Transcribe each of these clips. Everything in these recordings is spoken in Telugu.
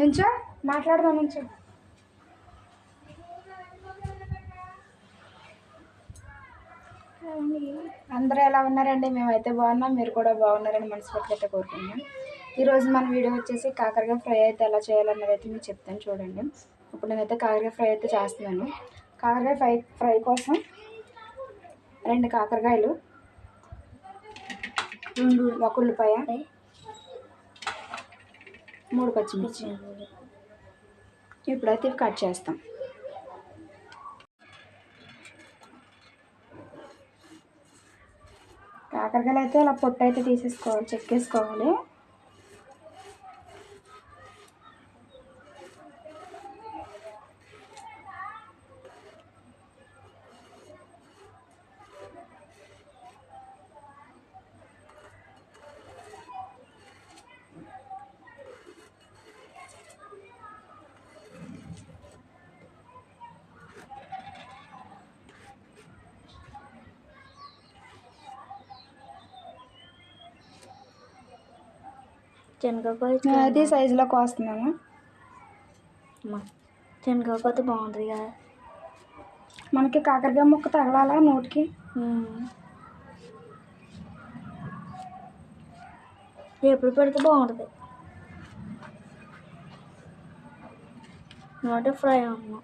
నుంచో మాట్లాడదాం నుంచో. అందరూ ఎలా ఉన్నారండి? మేమైతే బాగున్నాం మీరు కూడా బాగున్నారని మనస్ఫూర్తిగా అయితే కోరుకుంటున్నాం. ఈరోజు మన వీడియో వచ్చేసి కాకరకాయ ఫ్రై అయితే ఎలా చేయాలన్నది అయితే మీకు చెప్తాను చూడండి. ఇప్పుడు నేనైతే కాకరకాయ ఫ్రై అయితే చేస్తున్నాను. కాకరకాయ ఫ్రై ఫ్రై కోసం రెండు కాకరకాయలు రెండు ఒక ఉల్లిపాయ మూడు పచ్చిమిర్చి ఇప్పుడైతే ఇవి కట్ చేస్తాం. కాకరకాయలు అయితే అలా పొట్టు అయితే తీసేసుకోవాలి చెక్కేసుకోవాలి. శనగకాయ అది సైజులో కోస్తున్నాను శనగకాయ బాగుంటుంది కదా. మనకి కాకరకాయ ముక్క తగలాలా నోటికి? ఎప్పుడు పెడితే బాగుంటుంది. నోటి ఫ్రై అన్నా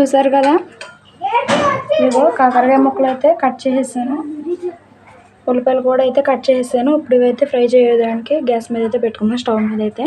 చూసారు కదా? ఇదిగో కాకరకాయ ముక్కలు అయితే కట్ చేసేసాను. ఉల్లిపాయలు కూడా అయితే కట్ చేసేసాను. ఇప్పుడు ఇవైతే ఫ్రై చేయడానికి గ్యాస్ మీద అయితే పెట్టుకున్నాను స్టవ్ మీద అయితే.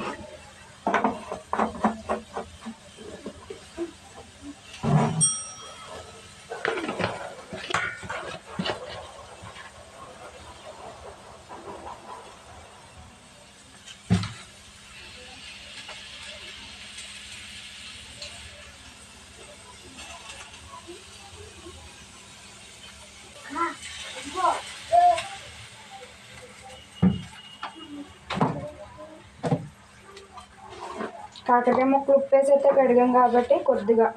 కాకరకాయ ముక్కలు ఉప్పేసి అయితే కడిగాం కాబట్టి కొద్దిగా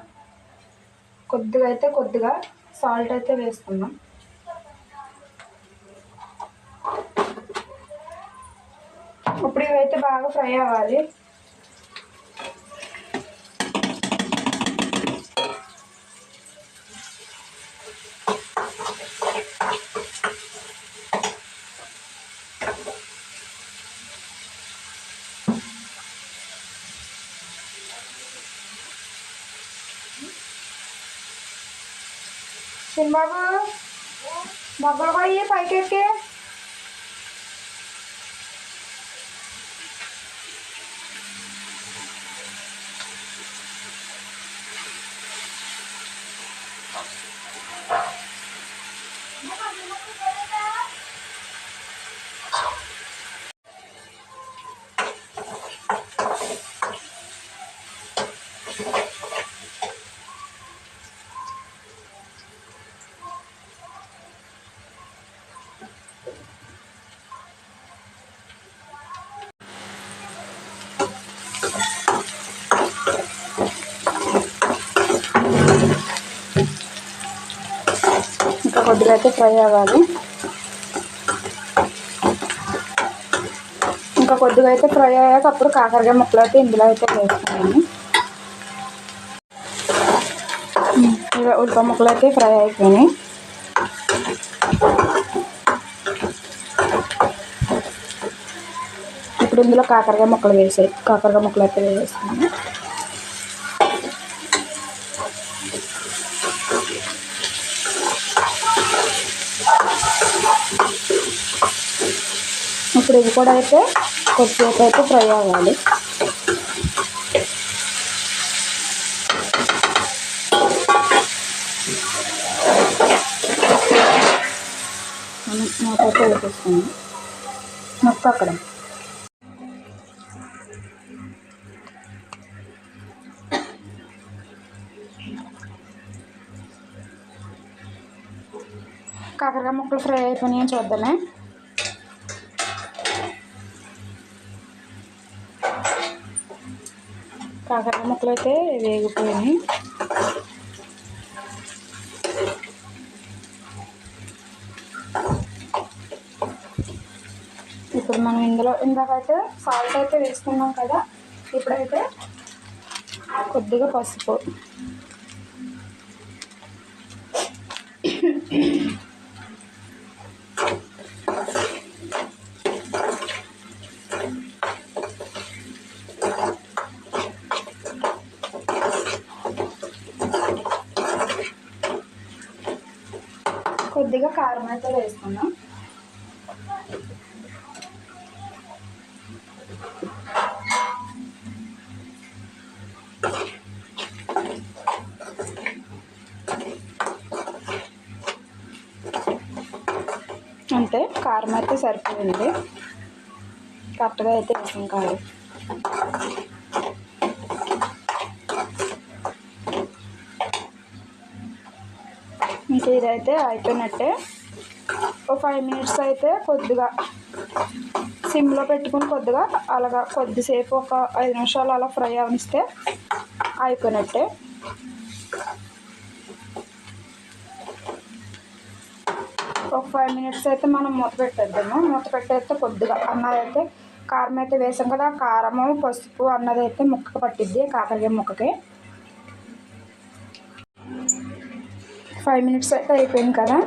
కొద్దిగా అయితే కొద్దిగా సాల్ట్ అయితే వేసుకున్నాం. ఇప్పుడు ఇవైతే బాగా ఫ్రై అవ్వాలి. सिन बाबू भागो ये पैकेट के కొద్దిగా అయితే ఫ్రై అవ్వాలి. ఇంకా కొద్దిగా అయితే ఫ్రై అయ్యాక అప్పుడు కాకరకాయ ముక్కలు అయితే ఇందులో అయితే వేసుకున్నాను ఇలా ఉల్లిపాయ ముక్కలు అయితే ఫ్రై అయిపోయినాయి. ఇప్పుడు ఇందులో కాకరకాయ ముక్కలు వేసాయి కాకరకాయ ముక్కలు అయితే వేసేస్తాను ఇప్పుడు ఇవి కూడా అయితే కొద్దిసేపు అయితే ఫ్రై అవ్వాలి. మూతైతే అక్కడ. కాకరకాయ ముక్కలు ఫ్రై అయిపోయినాయని చూద్దామే. కాకర ముక్కలు అయితే వేగిపోయినాయి. ఇప్పుడు మనం ఇందులో ఇందాకైతే సాల్ట్ అయితే వేసుకున్నాం కదా ఇప్పుడైతే కొద్దిగా పసుపు. కొద్దిగా కారం అయితే వేసుకున్నాం అంతే కారం అయితే సరిపోయింది. కరెక్ట్గా అయితే వేసాం కారం. ఇంక ఇదైతే అయిపోయినట్టే. ఒక ఫైవ్ మినిట్స్ అయితే కొద్దిగా సిమ్లో పెట్టుకుని కొద్దిగా అలాగా కొద్దిసేపు ఒక ఐదు నిమిషాలు అలా ఫ్రై అవనిస్తే అయిపోయినట్టే. ఒక ఫైవ్ మినిట్స్ అయితే మనం మూత పెట్టేద్దాము. మూత పెట్టేస్తే కొద్దిగా అన్నది అయితే కారం అయితే వేసాం కదా ఆ కారము పసుపు అన్నది అయితే ముక్కకు పట్టిద్ది కాకరకాయ ముక్కకి. ఫైవ్ మినిట్స్ అయితే అయిపోయింది కదా?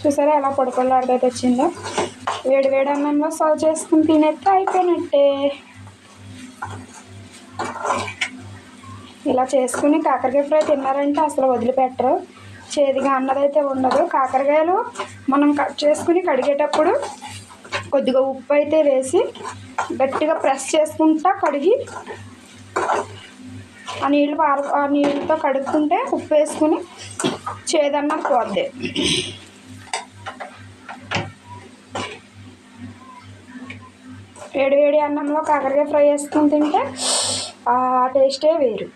చూసారా ఎలా పొడిపొల్లాడితే వచ్చిందో వేడి వేడి అన్నంలో సర్వ్ చేసుకుని తినేస్తే అయిపోయినట్టే. ఇలా చేసుకుని కాకరకాయ ఫ్రై తిన్నారంటే అసలు వదిలిపెట్టరు. చేదుగా అన్నదైతే ఉండదు. కాకరకాయలు మనం కట్ చేసుకుని కడిగేటప్పుడు కొద్దిగా ఉప్పు అయితే వేసి గట్టిగా ప్రెస్ చేసుకుంటా కడిగి ఆ నీళ్ళు పార ఆ నీళ్ళతో కడుక్కుంటే ఉప్పు వేసుకుని చేదన్నది పోద్ది. వేడి వేడి అన్నంలో కాకరకాయ ఫ్రై వేసుకుని తింటే ఆ టేస్టే వేరు.